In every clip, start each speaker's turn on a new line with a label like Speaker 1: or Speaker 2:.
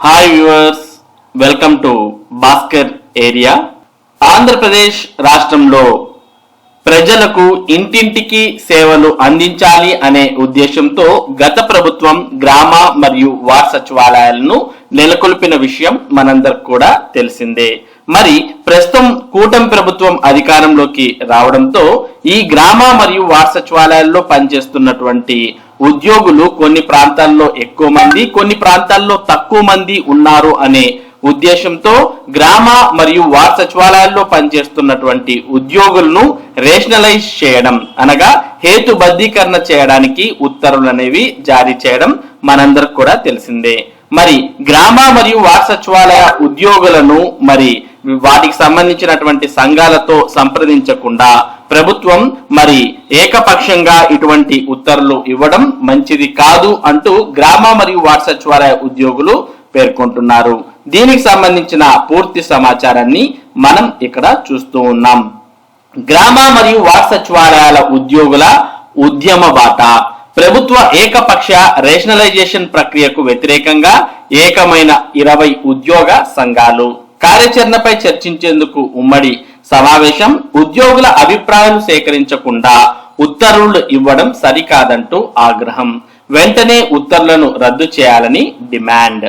Speaker 1: Hi viewers welcome to Bhaskar area Andhra Pradesh రాష్ట్రంలో ప్రజలకు ఇంటింటికి సేవలు అందించాలి అనే ఉద్దేశంతో గత ప్రభుత్వం గ్రామ మరియు వార్డ్ సచివాలయాలను నెలకొల్పిన విషయం మనందరికి కూడా తెలిసిందే. మరి ప్రస్తుతం కూటమి ప్రభుత్వం అధికారంలోకి రావడంతో ఈ గ్రామ మరియు వార్డ్ సచివాలయాల్లో పనిచేస్తున్నటువంటి ఉద్యోగులు కొన్ని ప్రాంతాల్లో ఎక్కువ మంది కొన్ని ప్రాంతాల్లో తక్కువ మంది ఉన్నారు అనే ఉద్దేశంతో గ్రామ మరియు వార్డ్ సచివాలయాల్లో పనిచేస్తున్నటువంటి ఉద్యోగులను రేషనలైజ్ చేయడం అనగా హేతుబద్ధీకరణ చేయడానికి ఉత్తర్వులు అనేవి జారీ చేయడం మనందరికి కూడా తెలిసిందే. మరి గ్రామ మరియు వార్డ్ సచివాలయ ఉద్యోగులను మరి వాటికి సంబంధించినటువంటి సంఘాలతో సంప్రదించకుండా ప్రభుత్వం మరి ఏకపక్షంగా ఇటువంటి ఉత్తర్వులు ఇవ్వడం మంచిది కాదు అంటూ గ్రామ మరియు వార్డు సచివాలయ ఉద్యోగులు పేర్కొంటున్నారు. దీనికి సంబంధించిన పూర్తి సమాచారాన్ని మనం ఇక్కడ చూస్తూ ఉన్నాం. గ్రామ మరియు వార్డు సచివాలయాల ఉద్యోగుల ఉద్యమ బాట ప్రభుత్వ ఏకపక్ష రేషనలైజేషన్ ప్రక్రియకు వ్యతిరేకంగా ఏకమైన ఇరవై ఉద్యోగ సంఘాలు. కార్యాచరణపై చర్చించేందుకు ఉమ్మడి సమావేశం ఉద్యోగుల అభిప్రాయాలు సేకరించకుండా ఉత్తర్వులు ఇవ్వడం సరికాదంటూ ఆగ్రహం. వెంటనే ఉత్తర్వులను రద్దు చేయాలని డిమాండ్.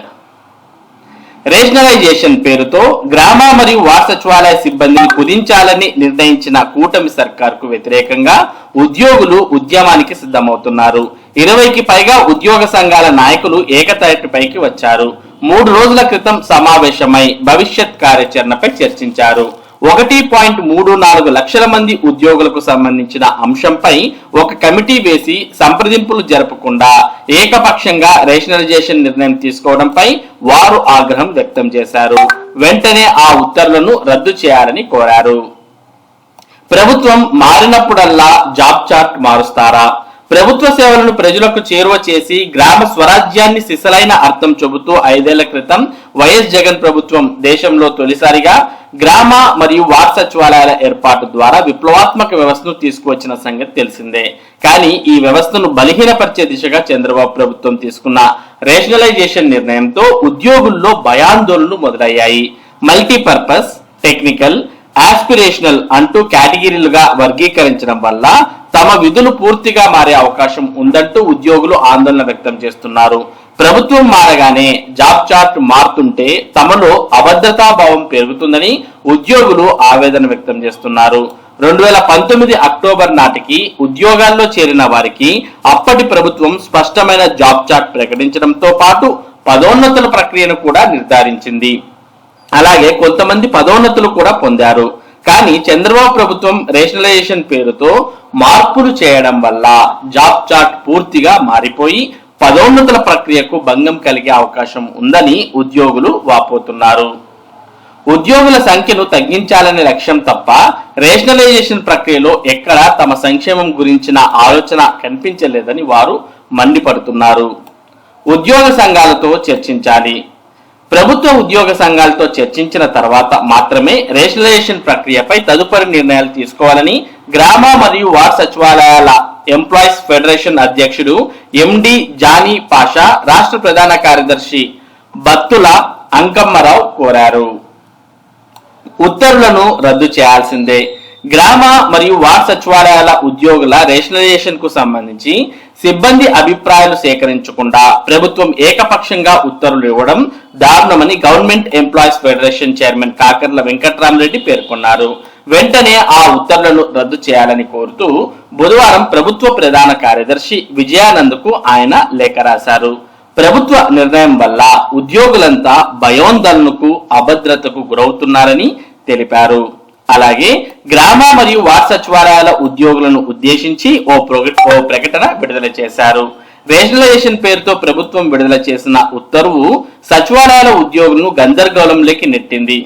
Speaker 1: రేషనలైజేషన్ పేరుతో గ్రామ మరియు వార్డ్ సచివాలయ సిబ్బందిని కుదించాలని నిర్ణయించిన కూటమి సర్కార్కు వ్యతిరేకంగా ఉద్యోగులు ఉద్యమానికి సిద్ధమవుతున్నారు. ఇరవైకి పైగా ఉద్యోగ సంఘాల నాయకులు ఏకతాటిపైకి వచ్చారు. మూడు రోజుల క్రితం సమావేశమై భవిష్యత్ కార్యాచరణపై చర్చించారు. ఒకటి పాయింట్ మూడు నాలుగు లక్షల మంది ఉద్యోగులకు సంబంధించిన అంశంపై ఒక కమిటీ వేసి సంప్రదింపులు జరపకుండా ఏకపక్షంగా రేషనలైజేషన్ నిర్ణయం తీసుకోవడంపై వారు ఆగ్రహం వ్యక్తం చేశారు. వెంటనే ఆ ఉత్తర్వులను రద్దు చేయాలని కోరారు. ప్రభుత్వం మారినప్పుడల్లా జాబ్ చార్ట్ మారుస్తారా? ప్రభుత్వ సేవలను ప్రజలకు చేరువ చేసి గ్రామ స్వరాజ్యాన్ని సిసలైన అర్థం చెబుతూ ఐదేళ్ళ క్రితం వైఎస్ జగన్ ప్రభుత్వం దేశంలో తొలిసారిగా గ్రామ మరియు వార్డ్ సచివాలయాల ఏర్పాటు ద్వారా విప్లవాత్మక వ్యవస్థను తీసుకువచ్చిన సంగతి తెలిసిందే. కానీ ఈ వ్యవస్థను బలహీనపరిచే దిశగా చంద్రబాబు ప్రభుత్వం తీసుకున్న రేషనలైజేషన్ నిర్ణయంతో ఉద్యోగుల్లో భయాందోళనలు మొదలయ్యాయి. మల్టీపర్పస్ టెక్నికల్ ఆస్పిరేషనల్ అంటూ కేటగిరీలుగా వర్గీకరించడం వల్ల తమ విధులు పూర్తిగా మారే అవకాశం ఉందంటూ ఉద్యోగులు ఆందోళన వ్యక్తం చేస్తున్నారు. ప్రభుత్వం మారగానే జాబ్ చార్ట్ మారుతుంటే తమలో అభద్రతా భావం పెరుగుతుందని ఉద్యోగులు ఆవేదన వ్యక్తం చేస్తున్నారు. రెండు వేల పంతొమ్మిది అక్టోబర్ నాటికి ఉద్యోగాల్లో చేరిన వారికి అప్పటి ప్రభుత్వం స్పష్టమైన జాబ్ చార్ట్ ప్రకటించడంతో పాటు పదోన్నతుల ప్రక్రియను కూడా నిర్ధారించింది. అలాగే కొంతమంది పదోన్నతులు కూడా పొందారు. కానీ చంద్రబాబు ప్రభుత్వం రేషనలైజేషన్ పేరుతో మార్పులు చేయడం వల్ల జాబ్ చార్ట్ పూర్తిగా మారిపోయి పదోన్నతుల ప్రక్రియకు భంగం కలిగే అవకాశం ఉందని ఉద్యోగులు వాపోతున్నారు. ఉద్యోగుల సంఖ్యను తగ్గించాలనే లక్ష్యం తప్ప రేషనలైజేషన్ ప్రక్రియలో ఎక్కడా తమ సంక్షేమం గురించిన ఆలోచన కనిపించలేదని వారు మండిపడుతున్నారు. ఉద్యోగ సంఘాలతో చర్చించాలి. ప్రభుత్వ ఉద్యోగ సంఘాలతో చర్చించిన తర్వాత మాత్రమే రేషనలైజేషన్ ప్రక్రియపై తదుపరి నిర్ణయాలు తీసుకోవాలని గ్రామ మరియు వార్డు సచివాలయాల ఎంప్లాయీస్ ఫెడరేషన్ అధ్యక్షుడు ఎండి జానీ పాషా రాష్ట్ర ప్రధాన కార్యదర్శి బత్తుల అంకమ్మరావు కోరారు. ఉత్తర్వులను రద్దు చేయాల్సిందే. గ్రామ మరియు వార్డ్ సచివాలయాల ఉద్యోగుల రేషనలైజేషన్కు సంబంధించి సిబ్బంది అభిప్రాయాలు సేకరించకుండా ప్రభుత్వం ఏకపక్షంగా ఉత్తర్వులు ఇవ్వడం దారుణమని government employees federation chairman Kakarla Venkatramireddy పేర్కొన్నారు. వెంటనే ఆ ఉత్తర్వులను రద్దు చేయాలని కోరుతూ బుధవారం ప్రభుత్వ ప్రధాన కార్యదర్శి విజయానంద్కు ఆయన లేఖ రాశారు. ప్రభుత్వ నిర్ణయం వల్ల ఉద్యోగులంతా భయోందోళనకు అభద్రతకు గురవుతున్నారని తెలిపారు. అలాగే గ్రామ మరియు వార్డ్ సచివాలయాల ఉద్యోగులను ఉద్దేశించి ఓ ఓ ప్రకటన విడుదల చేశారు. రేషనలైజేషన్ పేరుతో ప్రభుత్వం విడుదల చేసిన ఉత్తర్వు సచివాలయాల ఉద్యోగులను గందరగోళంలోకి నెట్టింది.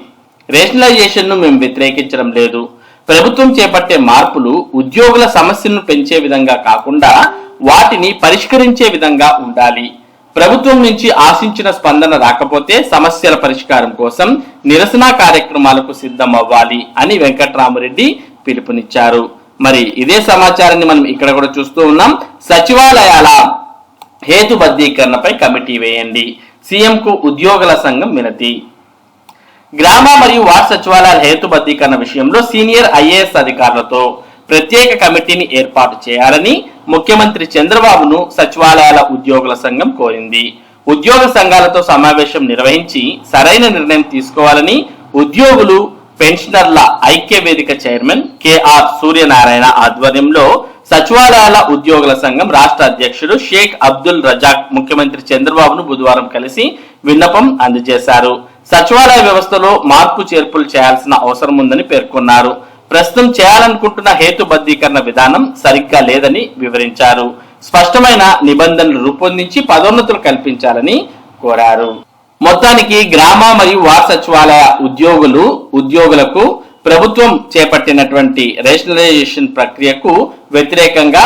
Speaker 1: రేషనలైజేషన్ను మేము వ్యతిరేకించడం లేదు. ప్రభుత్వం చేపట్టే మార్పులు ఉద్యోగుల సమస్యలను పెంచే విధంగా కాకుండా వాటిని పరిష్కరించే విధంగా ఉండాలి. ప్రభుత్వం నుంచి ఆశించిన స్పందన రాకపోతే సమస్యల పరిష్కారం కోసం నిరసన కార్యక్రమాలకు సిద్ధం అవ్వాలి అని వెంకట్రామరెడ్డి పిలుపునిచ్చారు. మరి ఇదే సమాచారాన్ని మనం ఇక్కడ కూడా చూస్తూ ఉన్నాం. సచివాలయాల హేతుబద్ధీకరణపై కమిటీ వేయండి. సీఎంకు ఉద్యోగుల సంఘం వినతి. గ్రామ మరియు వార్డు సచివాలయాల హేతుబద్ధీకరణ విషయంలో సీనియర్ ఐఏఎస్ అధికారులతో ప్రత్యేక కమిటీని ఏర్పాటు చేయాలని ముఖ్యమంత్రి చంద్రబాబును సచివాలయాల ఉద్యోగుల సంఘం కోరింది. ఉద్యోగ సంఘాలతో సమావేశం నిర్వహించి సరైన నిర్ణయం తీసుకోవాలని ఉద్యోగులు పెన్షనర్ల ఐక్య వేదిక చైర్మన్ కెఆర్ సూర్యనారాయణ ఆధ్వర్యంలో సచివాలయాల ఉద్యోగుల సంఘం రాష్ట్ర అధ్యక్షుడు షేక్ అబ్దుల్ రజాక్ ముఖ్యమంత్రి చంద్రబాబును బుధవారం కలిసి విన్నపం అందజేశారు. సచివాలయ వ్యవస్థలో మార్పు చేర్పులు చేయాల్సిన అవసరం ఉందని పేర్కొన్నారు. ప్రస్తుతం చేయాలనుకుంటున్న హేతుబద్ధీకరణ విధానం సరిగ్గా లేదని వివరించారు. స్పష్టమైన నిబంధనలు రూపొందించి పదోన్నతులు కల్పించాలని కోరారు. మొత్తానికి గ్రామ మరియు వార్డు సచివాలయ ఉద్యోగులు ఉద్యోగులకు ప్రభుత్వం చేపట్టినటువంటి రేషనలైజేషన్ ప్రక్రియకు వ్యతిరేకంగా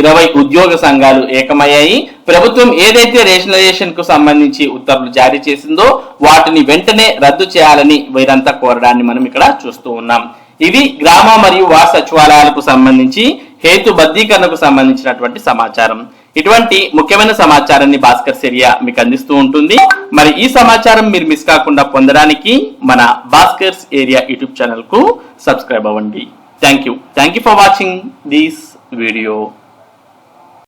Speaker 1: ఇరవై ఉద్యోగ సంఘాలు ఏకమయ్యాయి. ప్రభుత్వం ఏదైతే రేషనలైజేషన్కు సంబంధించి ఉత్తర్వులు జారీ చేసిందో వాటిని వెంటనే రద్దు చేయాలని వీరంతా కోరడాన్ని మనం ఇక్కడ చూస్తూ ఉన్నాం. ఇవి గ్రామ మరియు వార్డు సచివాలయాలకు సంబంధించి హేతుబద్ధీకరణకు సంబంధించినటువంటి సమాచారం. ఇటువంటి ముఖ్యమైన సమాచారాన్ని భాస్కర్ సెరియా మీకు అందిస్తూ ఉంటుంది. మరి ఈ సమాచారం మీరు మిస్ కాకుండా పొందడానికి మన భాస్కర్స్ ఏరియా యూట్యూబ్ ఛానల్కు సబ్స్క్రైబ్ అవ్వండి. Thank you. Thank you for watching this video.